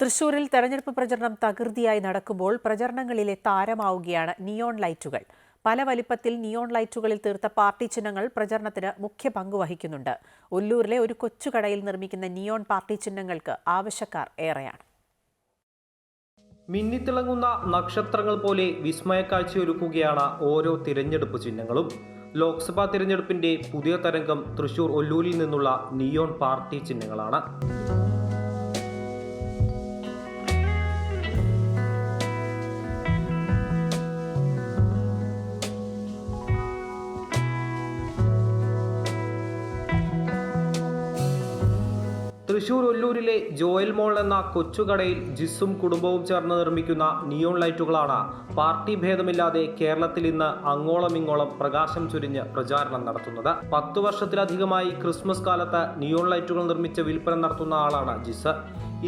തൃശൂരിൽ തെരഞ്ഞെടുപ്പ് പ്രചരണം തകൃതിയായി നടക്കുമ്പോൾ പ്രചരണങ്ങളിലെ താരമാവുകയാണ് നിയോൺ ലൈറ്റുകൾ. പല വലിപ്പത്തിൽ നിയോൺ ലൈറ്റുകളിൽ തീർത്ത പാർട്ടി ചിഹ്നങ്ങൾ പ്രചരണത്തിന് മുഖ്യ പങ്ക് വഹിക്കുന്നുണ്ട്. ഒല്ലൂരിലെ ഒരു കൊച്ചുകടയിൽ നിർമ്മിക്കുന്ന നിയോൺ പാർട്ടി ചിഹ്നങ്ങൾക്ക് ആവശ്യക്കാർ ഏറെയാണ്. മിന്നിത്തിളങ്ങുന്ന നക്ഷത്രങ്ങൾ പോലെ വിസ്മയക്കാഴ്ചയൊരുക്കുകയാണ് ഓരോ തിരഞ്ഞെടുപ്പ് ചിഹ്നങ്ങളും. ലോക്സഭാ തിരഞ്ഞെടുപ്പിന്റെ പുതിയ തരംഗം തൃശൂർ ഒല്ലൂരിൽ നിന്നുള്ള നിയോൺ പാർട്ടി ചിഹ്നങ്ങളാണ്. തൃശൂർ ഒല്ലൂരിലെ ജോയൽ മോൾ എന്ന കൊച്ചുകടയിൽ ജിസും കുടുംബവും ചേർന്ന് നിർമ്മിക്കുന്ന നിയോൺ ലൈറ്റുകളാണ് പാർട്ടി ഭേദമില്ലാതെ കേരളത്തിൽ ഇന്ന് അങ്ങോളം ഇങ്ങോളം പ്രകാശം ചൊരിഞ്ഞ് പ്രചാരണം നടത്തുന്നത്. പത്തു വർഷത്തിലധികമായി ക്രിസ്മസ് കാലത്ത് നിയോൺ ലൈറ്റുകൾ നിർമ്മിച്ച് വിൽപ്പന നടത്തുന്ന ആളാണ് ജിസ്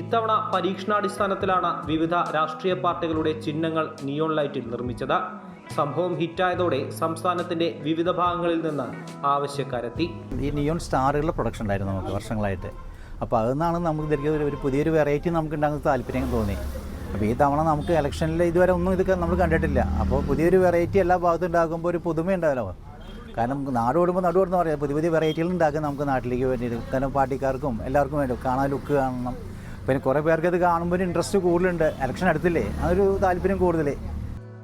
ഇത്തവണ പരീക്ഷണാടിസ്ഥാനത്തിലാണ് വിവിധ രാഷ്ട്രീയ പാർട്ടികളുടെ ചിഹ്നങ്ങൾ നിയോൺ ലൈറ്റിൽ നിർമ്മിച്ചത്. സംഭവം ഹിറ്റായതോടെ സംസ്ഥാനത്തിന്റെ വിവിധ ഭാഗങ്ങളിൽ നിന്ന് ആവശ്യക്കാരെത്തി. ഈ നിയോൺ സ്റ്റാറുകളുടെ പ്രൊഡക്ഷൻ ഉണ്ടായിരുന്നു നമുക്ക് വർഷങ്ങളായിട്ട്. അപ്പോൾ അതെന്നാണ് നമുക്ക് ധരിക്കുന്ന ഒരു- പുതിയൊരു വെറൈറ്റി നമുക്ക് ഉണ്ടാകുന്ന താല്പര്യം തോന്നി. അപ്പോൾ ഈ തവണ നമുക്ക് ഇലക്ഷനിൽ ഇതുവരെ ഒന്നും ഇതൊക്കെ നമ്മൾ കണ്ടിട്ടില്ല. അപ്പോൾ പുതിയൊരു വെറൈറ്റി എല്ലാ ഭാഗത്തും ഉണ്ടാകുമ്പോൾ ഒരു പുതുമ ഉണ്ടാവല്ലോ കാരണം നാട് ഓടുമ്പോൾ നാട് ഓടുന്ന പറയാം. പുതിയ പുതിയ വെറൈറ്റികൾ ഉണ്ടാക്കുക നമുക്ക് നാട്ടിലേക്ക് വേണ്ടിയിട്ട് കാരണം പാർട്ടിക്കാർക്കും എല്ലാവർക്കും വേണ്ടി കാണാൻ ലുക്ക് കാണണം. പിന്നെ കുറേ പേർക്ക് ഇത് കാണുമ്പോൾ ഒരു ഇൻട്രസ്റ്റ് കൂടുതലുണ്ട്. ഇലക്ഷൻ അടുത്തില്ലേ? അതൊരു താല്പര്യം കൂടുതൽ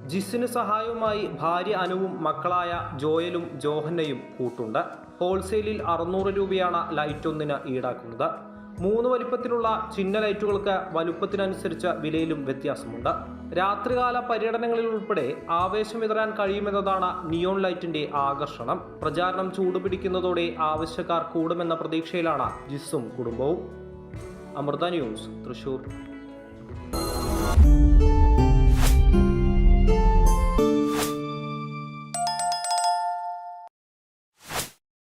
ജിസിന് സഹായവുമായി ഭാര്യ അനുവും മക്കളായ ജോയലും ജോഹന്നയും കൂട്ടുണ്ട്. ഹോൾസെയിലിൽ അറുന്നൂറ് രൂപയാണ് ലൈറ്റ് ഒന്നിന് ഈടാക്കുന്നത്. മൂന്ന് വലിപ്പത്തിലുള്ള ചിഹ്ന ലൈറ്റുകൾക്ക് വലുപ്പത്തിനനുസരിച്ച് വിലയിലും വ്യത്യാസമുണ്ട്. രാത്രികാല പര്യടനങ്ങളിൽ ഉൾപ്പെടെ ആവേശം വിതരാൻ കഴിയുമെന്നതാണ് നിയോൺ ലൈറ്റിന്റെ ആകർഷണം. പ്രചാരണം ചൂടുപിടിക്കുന്നതോടെ ആവശ്യക്കാർ കൂടുമെന്ന പ്രതീക്ഷയിലാണ് ജിസും കുടുംബവും. അമൃത ന്യൂസ് തൃശൂർ.